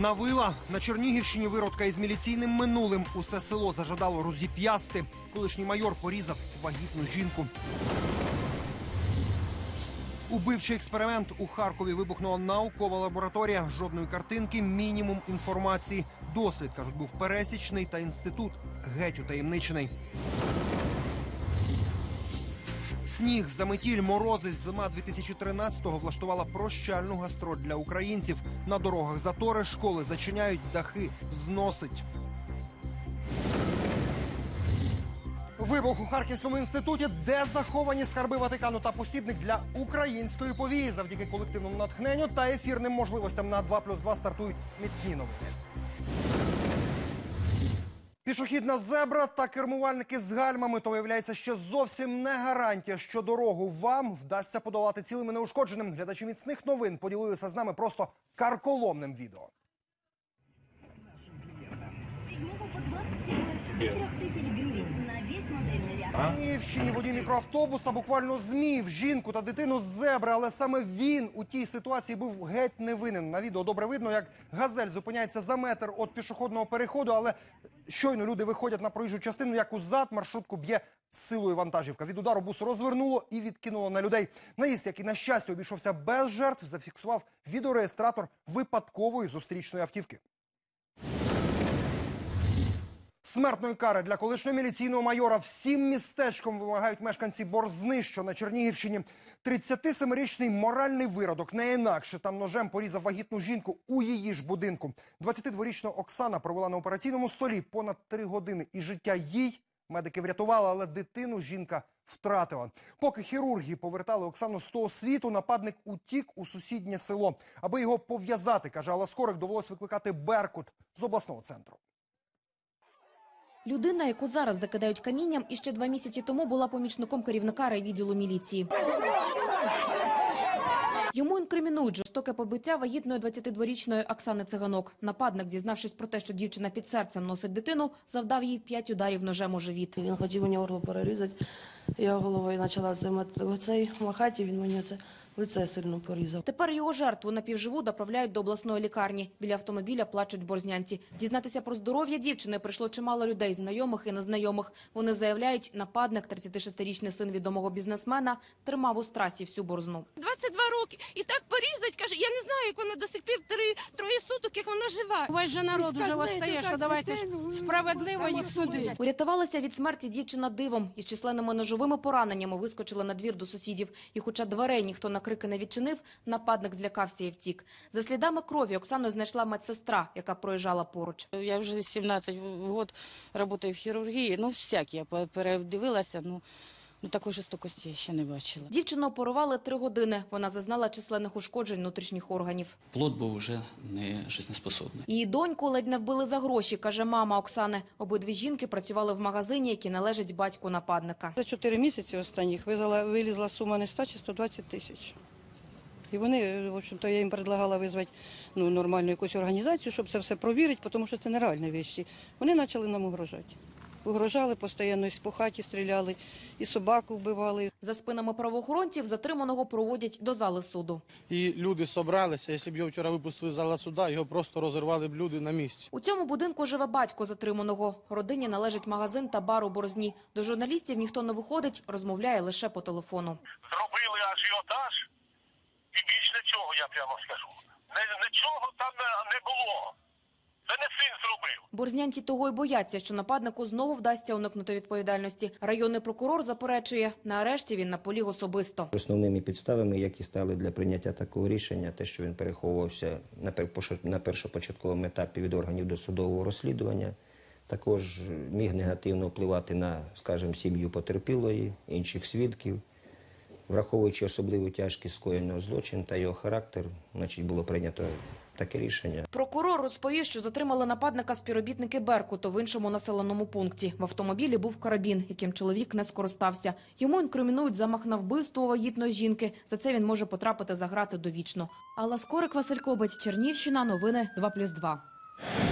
Навила на Чернігівщині виродка із міліційним минулим. Усе село зажадало розіп'ясти. Колишній майор порізав вагітну жінку. Убивчий експеримент у Харкові вибухнула наукова лабораторія. Жодної картинки, мінімум інформації. Дослід кажуть, був пересічний та інститут геть утаємничений. Сніг, заметіль, морози, зима 2013-го влаштувала прощальну гастроль для українців. На дорогах затори, школи зачиняють, дахи зносить. Вибух у Харківському інституті, де заховані скарби Ватикану та посібник для української повії. Завдяки колективному натхненню та ефірним можливостям на 2 плюс 2 стартують міцні новини. Пішохідна зебра та кермувальники з гальмами то виявляється, що зовсім не гарантія, що дорогу вам вдасться подолати цілими неушкодженим. Глядачі міцних новин поділилися з нами просто карколомним відео. 7 по 27 103 модельный ряд. Водій мікроавтобуса буквально змів жінку та дитину з зебри, але саме він у тій ситуації був геть не винен. На відео добре видно, як газель зупиняється за метр від пішохідного переходу, але щойно люди виходять на проїжджу частину, як узад маршрутку б'є силою вантажівка. Від удару бус розвернуло і відкинуло на людей. Наїзд, який на щастя обійшовся без жертв, зафіксував відеореєстратор випадкової зустрічної автівки. Смертної кари для колишнього міліційного майора всім містечком вимагають мешканці Борзни, що на Чернігівщині. 37-річний моральний виродок не інакше там ножем порізав вагітну жінку у її ж будинку. 22-річна Оксана провела на операційному столі понад три години, і життя їй медики врятували, але дитину жінка втратила. Поки хірурги повертали Оксану з того світу, нападник утік у сусіднє село. Аби його пов'язати, каже Алла Скорик, довелось викликати Беркут з обласного центру. Людина, яку зараз закидають камінням, і ще два місяці тому була помічником керівника райвідділу міліції. Йому інкримінують жорстоке побиття вагітної 22-річної Оксани Циганок. Нападник, дізнавшись про те, що дівчина під серцем носить дитину, завдав їй п'ять ударів ножем у живіт. Він хотів мені горло перерізати. Я головою почала це мат- оцей махати, він мені це лице сильно порізав. Тепер його жертву напівживу доправляють до обласної лікарні. Біля автомобіля плачуть борзнянці. Дізнатися про здоров'я дівчини прийшло чимало людей, знайомих і незнайомих. Вони заявляють, нападник, 36-річний син відомого бізнесмена, тримав у страсі всю борзну. 22 роки і так порізать, каже, я не знаю, як вона до сих пір три троє суток, як вона жива. Весь же народ уже восстає, що давайте ж справедливо їх судити. Урятувалася від смерті дівчина дивом. Із численними ножовими пораненнями вискочила на двір до сусідів. І хоча дверей ніхто крики не відчинив, нападник злякався і втік. За слідами крові Оксану знайшла медсестра, яка проїжджала поруч. Я вже 17 років працюю в хірургії, ну всякі, я передивилася, ну, ну такої жорстокості я ще не бачила. Дівчину оперували три години. Вона зазнала численних ушкоджень внутрішніх органів. Плод був вже не жизнеспособний. Її доньку ледь не вбили за гроші, каже мама Оксани. Обидві жінки працювали в магазині, який належить батьку нападника. За 4 місяці останніх вилізла сума не 100 чи 120 тисяч. І вони, в общем-то, я їм предлагала визвати ну, нормальну якусь організацію, щоб це все провірити, тому що це нереальні вещі. Вони почали нам угрожати. Угрожали постійно, і по хаті стріляли, і собаку вбивали. За спинами правоохоронців затриманого проводять до зали суду. І люди собралися. Якщо б його вчора випустили з зала суда, його просто розірвали б люди на місці. У цьому будинку живе батько затриманого. Родині належить магазин та бар у Борозні. До журналістів ніхто не виходить, розмовляє лише по телефону. зробили ажіотаж, і більш нічого, я прямо скажу. Не- Нічого там не, не було. Це не син зробив. Борзнянці того й бояться, що нападнику знову вдасться уникнути відповідальності. Районний прокурор заперечує, на арешті він наполіг особисто. Основними підставами, які стали для прийняття такого рішення, те, що він переховувався на пер- першопочатковому етапі від органів досудового розслідування, також міг негативно впливати на, скажімо, сім'ю потерпілої, інших свідків. Враховуючи особливу тяжкість скоєного злочину та його характер, значить, було прийнято таке рішення. Прокурор розповів, що затримали нападника співробітники Беркуту в іншому населеному пункті. В автомобілі був карабін, яким чоловік не скористався. Йому інкримінують замах на вбивство вагітної жінки. За це він може потрапити за грати довічно. Алла Скорик, Василь Кобець, Чернівщина. Новини 2+,2.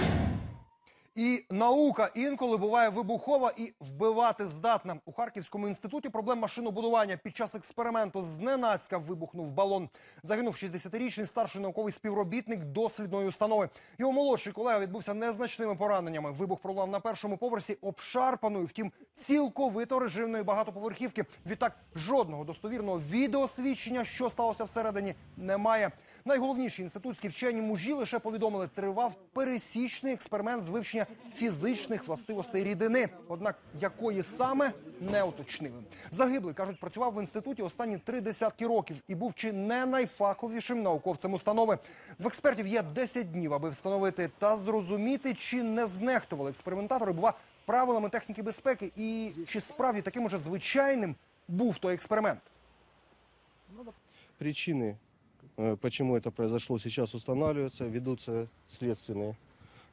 І наука інколи буває вибухова і вбивати здатна. У Харківському інституті проблем машинобудування під час експерименту зненацька вибухнув балон. Загинув 60-річний старший науковий співробітник дослідної установи. Його молодший колега відбувся незначними пораненнями. Вибух пролунав на першому поверсі обшарпаної, втім, цілковито режимної багатоповерхівки. Відтак жодного достовірного відеосвідчення, що сталося всередині, немає. Найголовніші інститутські вчені мужі лише повідомили, тривав пересічний експеримент з вивчення фізичних властивостей рідини, однак якої саме не уточнили. Загиблий кажуть, працював в інституті останні три десятки років і був чи не найфаховішим науковцем установи. В експертів є 10 днів, аби встановити та зрозуміти, чи не знехтували експериментатори, бува правилами техніки безпеки, і чи справді таким уже звичайним був той експеримент. Причины, э, почему это произошло, сейчас устанавливаются, ведутся следственные э,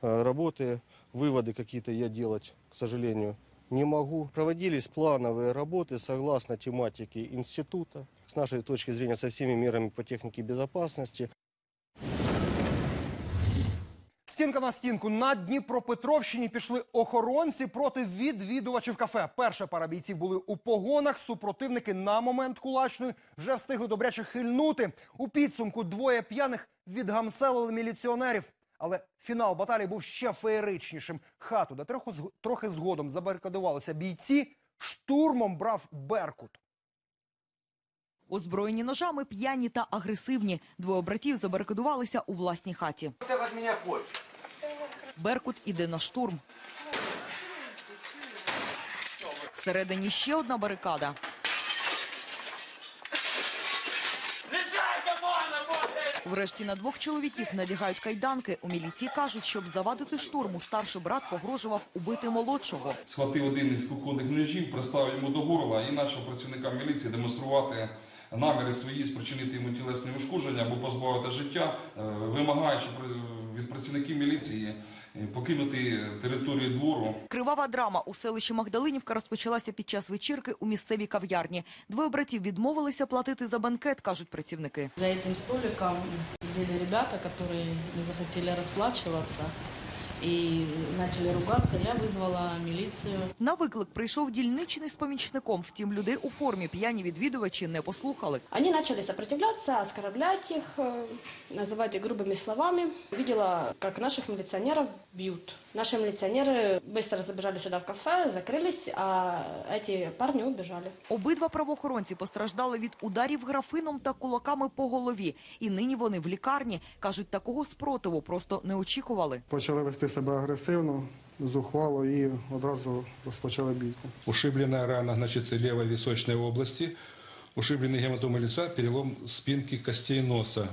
работы. Выводы какие-то я делать, к сожалению, не могу. Проводились плановые работы согласно тематике института, с нашей точки зрения со всеми мерами по технике безопасности. Стінка на стінку на Дніпропетровщині пішли охоронці проти відвідувачів кафе. Перша пара бійців були у погонах. Супротивники на момент кулачної вже встигли добряче хильнути. У підсумку двоє п'яних відгамселили міліціонерів. Але фінал баталії був ще феєричнішим. Хату, де трохи, трохи згодом забарикадувалися бійці, штурмом брав Беркут. Озброєні ножами, п'яні та агресивні. Двоє братів забарикадувалися у власній хаті. Беркут іде на штурм. Всередині ще одна барикада. Врешті на двох чоловіків надягають кайданки. У міліції кажуть, щоб завадити штурму, старший брат погрожував убити молодшого. схватив один із кухонних ножів, приставив йому до горла і почав працівникам міліції демонструвати наміри свої спричинити йому тілесне ушкодження або позбавити життя, е, вимагаючи від працівників міліції покинути територію двору. Кривава драма у селищі Магдалинівка розпочалася під час вечірки у місцевій кав'ярні. Двоє братів відмовилися платити за банкет, кажуть працівники. За цим столиком сиділи ребята, які не захотіли расплачиваться и начали ругаться. Я вызвала милицию. На виклик прийшов дільничний з помічником. Втім, людей у формі п'яні відвідувачі не послухали. Они начали сопротивляться, оскорблять их, э, называть их грубыми словами. Видела, как наших милиционеров бьют. Наши милиционеры быстро забежали сюда в кафе, закрылись, а эти парни убежали. Обидва правоохоронці постраждали від ударів графином та кулаками по голові. І нині вони в лікарні. Кажуть, такого спротиву просто не очікували. Почали вести себе агресивно, зухвало і одразу розпочали бійку. Ушибленная рана, значит, левой височной области, ушибленный гематомы лица, перелом спинки костей носа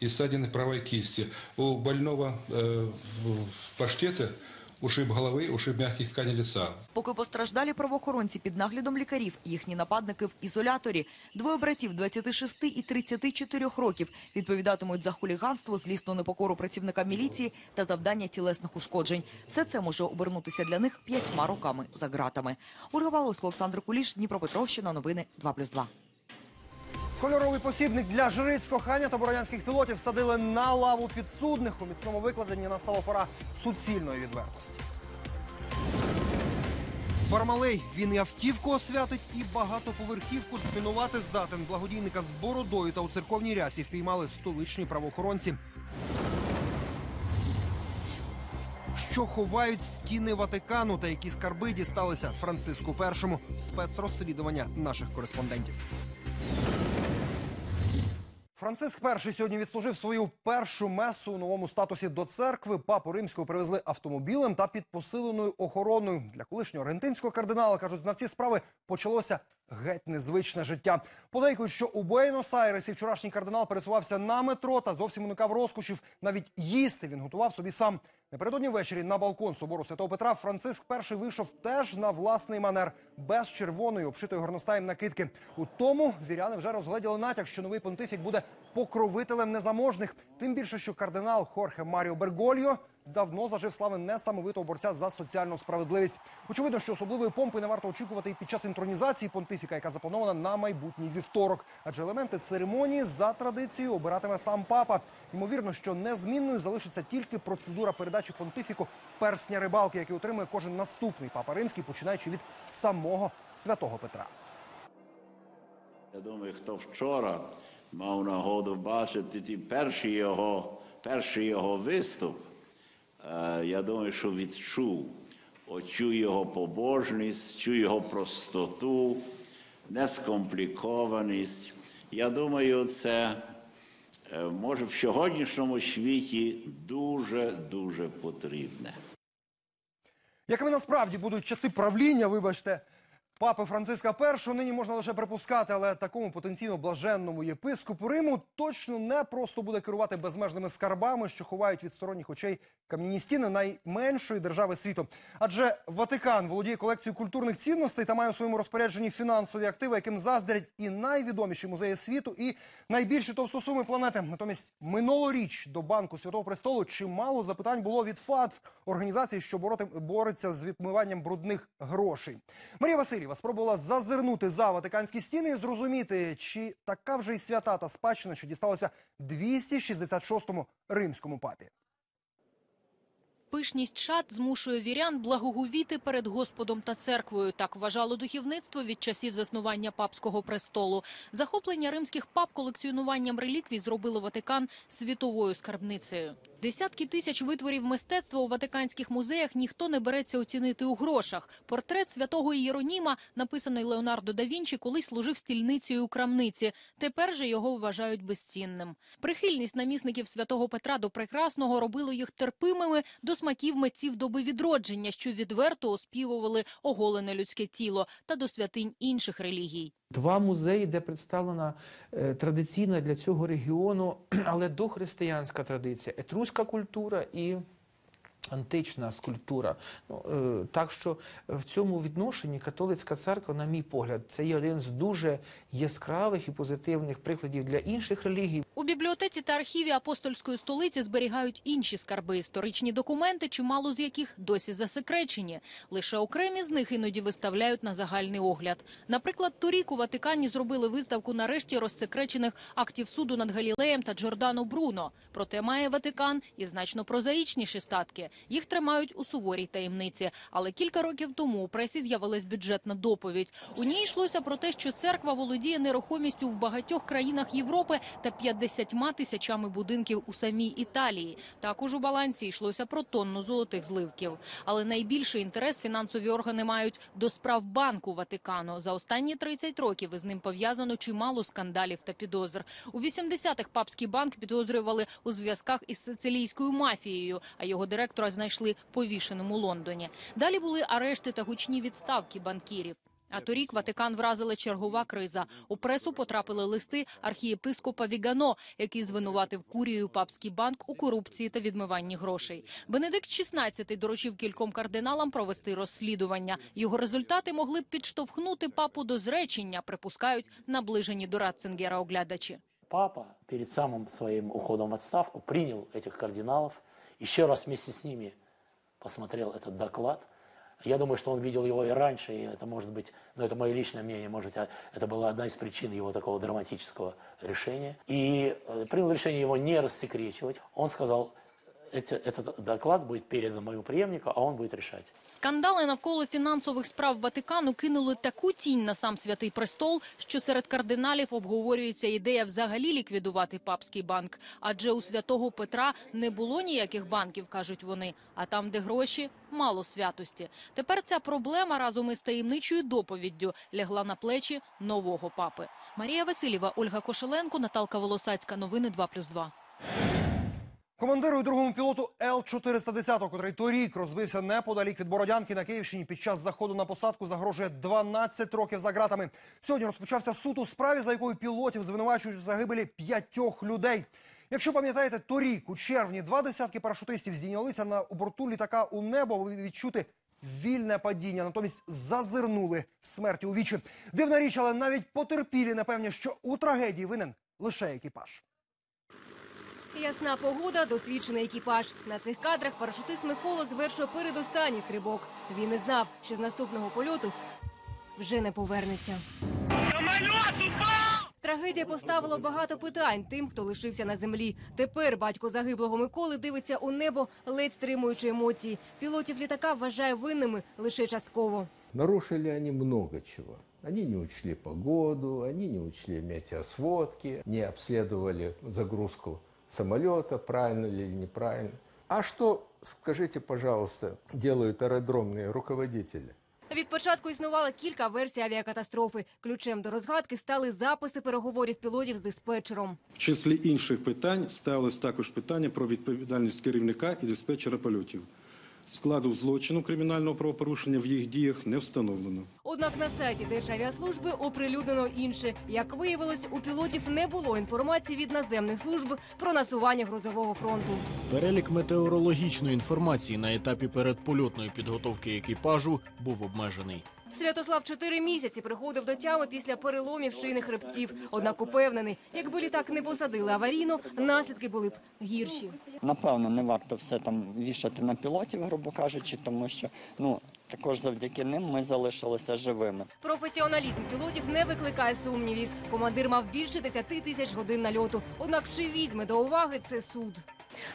и ссадины правой кисти. У больного э, в в паштете ушиб головы, ушиб мягких тканей лица. Поки постраждалі правоохоронці під наглядом лікарів, їхні нападники в ізоляторі. Двоє братів 26 і 34 років відповідатимуть за хуліганство, злісну непокору працівника міліції та завдання тілесних ушкоджень. Все це може обернутися для них п'ятьма роками за ґратами. Ольга Павловська, Олександр Куліш, Дніпропетровщина, новини 2+,2. Кольоровий посібник для жриць кохання та боронянських пілотів садили на лаву підсудних. У міцному викладенні настала пора суцільної відвертості. Бармалей, він і автівку освятить, і багатоповерхівку змінувати здатен. Благодійника з бородою та у церковній рясі впіймали столичні правоохоронці. Що ховають стіни Ватикану та які скарби дісталися Франциску І. Спецрозслідування наших кореспондентів. Франциск І сьогодні відслужив свою першу месу у новому статусі до церкви. Папу римського привезли автомобілем та під посиленою охороною. Для колишнього аргентинського кардинала кажуть, знавці справи почалося геть незвичне життя. Подейкують, що у Буенос-Айресі вчорашній кардинал пересувався на метро та зовсім уникав розкошів. Навіть їсти він готував собі сам. Напередодні ввечері на балкон собору Святого Петра Франциск І вийшов теж на власний манер, без червоної обшитої горностаєм накидки. У тому віряни вже розгледіли натяк, що новий понтифік буде покровителем незаможних. Тим більше, що кардинал Хорхе Маріо Бергольо давно зажив слави несамовитого борця за соціальну справедливість. Очевидно, що особливої помпи не варто очікувати і під час інтронізації понтифіка, яка запланована на майбутній вівторок. Адже елементи церемонії за традицією обиратиме сам папа. Ймовірно, що незмінною залишиться тільки процедура передачі понтифіку персня рибалки, який отримує кожен наступний папа римський, починаючи від самого святого Петра. Я думаю, хто вчора мав нагоду бачити ті перші його, перший його виступ, е, я думаю, що відчув оцю його побожність, цю його простоту, нескомплікованість. Я думаю, це може в сьогоднішньому світі дуже-дуже потрібне. Якими насправді будуть часи правління, вибачте, папи Франциска І, нині можна лише припускати, але такому потенційно блаженному єпископу Риму точно не просто буде керувати безмежними скарбами, що ховають від сторонніх очей кам'яні стіни найменшої держави світу. Адже Ватикан володіє колекцією культурних цінностей та має у своєму розпорядженні фінансові активи, яким заздрять і найвідоміші музеї світу, і найбільші товстосуми планети. Натомість минулоріч до банку Святого Престолу чимало запитань було від ФАТФ, організації, що бороти, бореться з відмиванням брудних грошей. Марія Васильєва спробувала зазирнути за ватиканські стіни і зрозуміти, чи така вже й свята та спадщина, що дісталося 266-му римському папі. Пишність шат змушує вірян благоговіти перед Господом та церквою. Так вважало духовництво від часів заснування папського престолу. Захоплення римських пап колекціонуванням реліквій зробило Ватикан світовою скарбницею. Десятки тисяч витворів мистецтва у ватиканських музеях ніхто не береться оцінити у грошах. Портрет святого Єроніма, написаний Леонардо да Вінчі, колись служив стільницею у крамниці. Тепер же його вважають безцінним. Прихильність намісників святого Петра до прекрасного робило їх терпимими до смаків митців доби відродження, що відверто оспівували оголене людське тіло та до святинь інших релігій. Два музеї, де представлена е, традиційна для цього регіону, але дохристиянська традиція, етруська культура і антична скульптура. Ну, е, так що в цьому відношенні католицька церква, на мій погляд, це є один з дуже яскравих і позитивних прикладів для інших релігій. У бібліотеці та архіві апостольської столиці зберігають інші скарби, історичні документи, чимало з яких досі засекречені. Лише окремі з них іноді виставляють на загальний огляд. Наприклад, торік у Ватикані зробили виставку нарешті розсекречених актів суду над Галілеєм та Джордано Бруно. Проте має Ватикан і значно прозаїчніші статки. Їх тримають у суворій таємниці. Але кілька років тому у пресі з'явилась бюджетна доповідь. У ній йшлося про те, що церква володіє нерухомістю в багатьох країнах Європи та 50 тисячами будинків у самій Італії. Також у балансі йшлося про тонну золотих зливків. Але найбільший інтерес фінансові органи мають до справ банку Ватикану. За останні 30 років із ним пов'язано чимало скандалів та підозр. У 80-х папський банк підозрювали у зв'язках із сицилійською мафією, а його директора знайшли повішеним у Лондоні. Далі були арешти та гучні відставки банкірів. А торік Ватикан вразила чергова криза. У пресу потрапили листи архієпископа Вігано, який звинуватив курію папський банк у корупції та відмиванні грошей. Бенедикт XVI доручив кільком кардиналам провести розслідування. Його результати могли б підштовхнути папу до зречення, припускають наближені до Ратцингера оглядачі. Папа перед самым своим уходом в отставку принял этих кардиналов, еще раз вместе с ними посмотрел этот доклад. Я думаю, что он видел его и раньше, и это может быть, но это мое личное мнение, может, а, это была одна из причин его такого драматического решения. И э, принял решение его не рассекречивать. Он сказал, «Эти- этот доклад будет передан моему преемнику, а он будет решать. Скандали навколо фінансових справ Ватикану кинули таку тінь на сам святий престол, що серед кардиналів обговорюється ідея взагалі ліквідувати папський банк. Адже у святого Петра не було ніяких банків, кажуть вони. А там, де гроші, мало святості. Тепер ця проблема разом із таємничою доповіддю лягла на плечі нового папи. Марія Васильєва, Ольга Кошеленко, Наталка Волосацька. Новини 2+,2. Командиру і другому пілоту Л-410, котрий торік розбився неподалік від Бородянки на Київщині під час заходу на посадку, загрожує 12 років за ґратами. Сьогодні розпочався суд у справі, за якою пілотів звинувачують у загибелі п'ятьох людей. Якщо пам'ятаєте, торік у червні два десятки парашутистів здійнялися на борту літака у небо, аби відчути вільне падіння. Натомість зазирнули смерті у вічі. Дивна річ, але навіть потерпілі, напевне, що у трагедії винен лише екіпаж. Ясна погода, досвідчений екіпаж. На цих кадрах парашутист Микола звершує передостанній стрибок. Він не знав, що з наступного польоту вже не повернеться. Трагедія поставила багато питань тим, хто лишився на землі. Тепер батько загиблого Миколи дивиться у небо, ледь стримуючи емоції. Пілотів літака вважає винними лише частково. Нарушили они много чего. Они не учли погоду, они не учли метеосводки, не обследовали загрузку самолета, правильно или неправильно. А что, скажите, пожалуйста, делают аэродромные руководители? Від початку існувало кілька версій авіакатастрофи. Ключем до розгадки стали записи переговорів пілотів з диспетчером. В числі інших питань ставилось також питання про відповідальність керівника і диспетчера польотів. Складу злочину кримінального правопорушення в їх діях не встановлено. Однак на сайті Державіаслужби оприлюднено інше. Як виявилось, у пілотів не було інформації від наземних служб про насування грозового фронту. Перелік метеорологічної інформації на етапі передпольотної підготовки екіпажу був обмежений. Святослав чотири місяці приходив до тями після переломів шийних хребців. Однак упевнений, якби літак не посадили аварійно, наслідки були б гірші. Напевно, не варто все там вішати на пілотів, грубо кажучи, тому що ну також завдяки ним ми залишилися живими. Професіоналізм пілотів не викликає сумнівів. Командир мав більше 10 тисяч годин нальоту. Однак чи візьме до уваги це суд?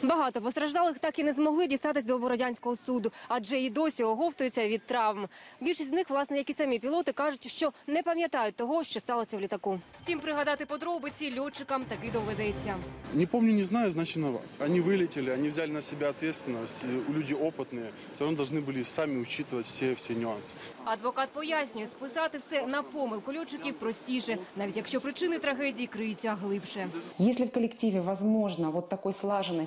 Багато постраждалих так і не змогли дістатись до Бородянського суду, адже і досі оговтуються від травм. Більшість з них, власне, як і самі пілоти, кажуть, що не пам'ятають того, що сталося в літаку. Втім, пригадати подробиці льотчикам таки доведеться. Не помню, не знаю, значит виноват. Они вылетели, они взяли на себя ответственность. и Люди опытные, все равно должны были сами учитывать все, все нюансы. Адвокат пояснює, списати все на помилку льотчиків простіше, навіть якщо причини трагедії криються глибше. Если в коллективе возможно вот такой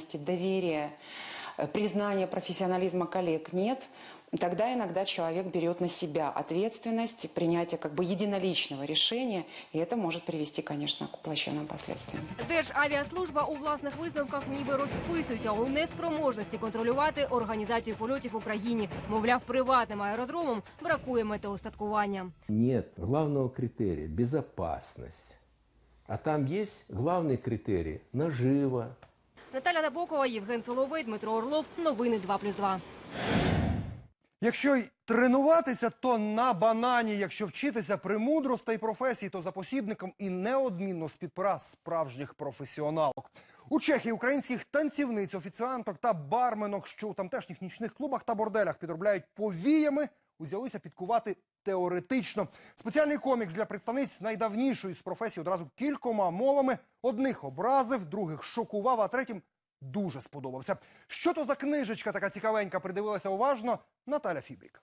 слаженности, доверия, э, признания профессионализма коллег нет, тогда иногда человек берет на себя ответственность, принятие как бы единоличного решения, и это может привести, конечно, к плачевным последствиям. Державіаслужба у власних висновках ніби розписується у неспроможності контролювати організацію польотів в Україні. Мовляв, приватним аеродромам бракує метеостаткування. Нет главного критерия – безопасность. А там есть главный критерий – нажива. Наталя Набокова, Євген Соловей, Дмитро Орлов. Новини 2+,2. Якщо й тренуватися, то на банані. Якщо вчитися премудростей професій, то за посібником і неодмінно з-під пера справжніх професіоналок. У Чехії українських танцівниць, офіціанток та барменок, що у тамтешніх нічних клубах та борделях підробляють повіями, узялися підкувати теоретично. Спеціальний комікс для представниць найдавнішої з професії одразу кількома мовами. Одних образив, других шокував, а третім дуже сподобався. Що то за книжечка така цікавенька, придивилася уважно Наталя Фібрік.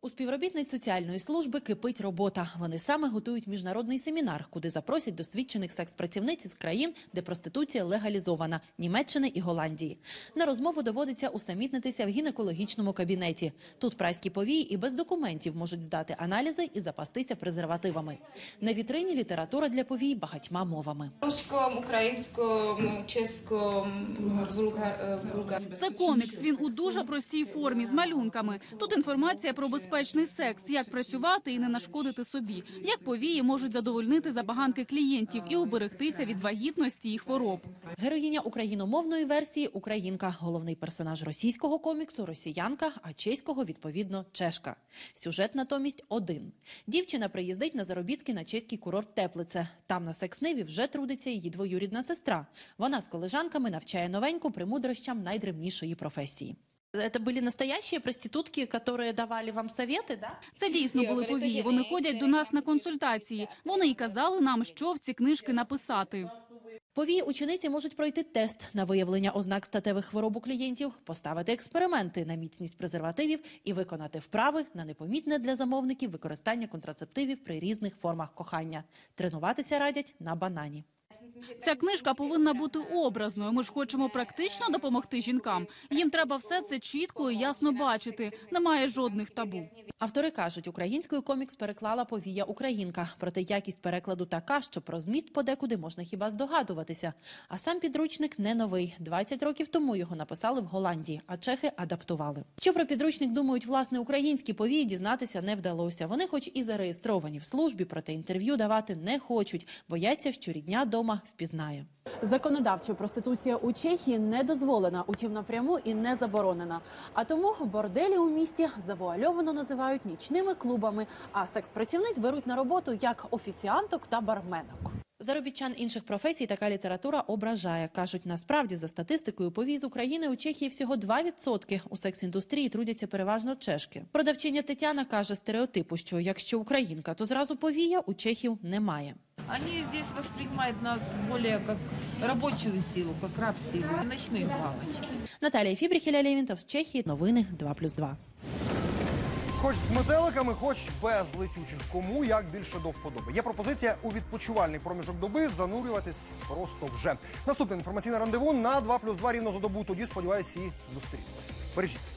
У співробітниць соціальної служби кипить робота. Вони саме готують міжнародний семінар, куди запросять досвідчених секс-працівниць із країн, де проституція легалізована – Німеччини і Голландії. На розмову доводиться усамітнитися в гінекологічному кабінеті. Тут прайські повії і без документів можуть здати аналізи і запастися презервативами. На вітрині література для повій багатьма мовами. Русском, українському, чеському, булгар, булгар. Це комікс. Він у дуже простій формі з малюнками. Тут інформація про безпечний секс, як працювати і не нашкодити собі, як повії можуть задовольнити забаганки клієнтів і уберегтися від вагітності і хвороб. Героїня україномовної версії – українка. Головний персонаж російського коміксу – росіянка, а чеського, відповідно, чешка. Сюжет натомість один. Дівчина приїздить на заробітки на чеський курорт Теплице. Там на секс-ниві вже трудиться її двоюрідна сестра. Вона з колежанками навчає новеньку премудрощам найдревнішої професії. Это были настоящие проститутки, которые давали вам советы, да? Це дійсно були повії. Вони ходять до нас на консультації. Вони й казали нам, що в ці книжки написати. Повії учениці можуть пройти тест на виявлення ознак статевих хвороб у клієнтів, поставити експерименти на міцність презервативів і виконати вправи на непомітне для замовників використання контрацептивів при різних формах кохання. Тренуватися радять на банані. Ця книжка повинна бути образною. Ми ж хочемо практично допомогти жінкам. Їм треба все це чітко і ясно бачити. Немає жодних табу. Автори кажуть, українською комікс переклала повія українка. Проте якість перекладу така, що про зміст подекуди можна хіба здогадуватися. А сам підручник не новий. 20 років тому його написали в Голландії, а чехи адаптували. Що про підручник думають власне українські повії, дізнатися не вдалося. Вони, хоч і зареєстровані в службі, проте інтерв'ю давати не хочуть. Бояться, що рідня до вдома впізнає. Законодавчо проституція у Чехії не дозволена, утім напряму і не заборонена. А тому борделі у місті завуальовано називають нічними клубами, а секс-працівниць беруть на роботу як офіціанток та барменок. Заробітчан інших професій така література ображає. Кажуть, насправді за статистикою повій з України у Чехії всього 2%. У секс-індустрії трудяться переважно чешки. Продавчиня Тетяна каже стереотипу, що якщо українка, то зразу повія у чехів немає. Они здесь воспринимают нас более как рабочую силу, как раб-силу, не ночных бабочек. Наталія Фібріх, Ілля Лєвінтов з Чехії. Новини 2+,2. Хоч з метеликами, хоч без летючих. Кому як більше до вподоби. Є пропозиція у відпочивальний проміжок доби занурюватись просто вже. Наступне інформаційне рандеву на 2 плюс 2 рівно за добу. Тоді, сподіваюся, і зустрінемося. Бережіться.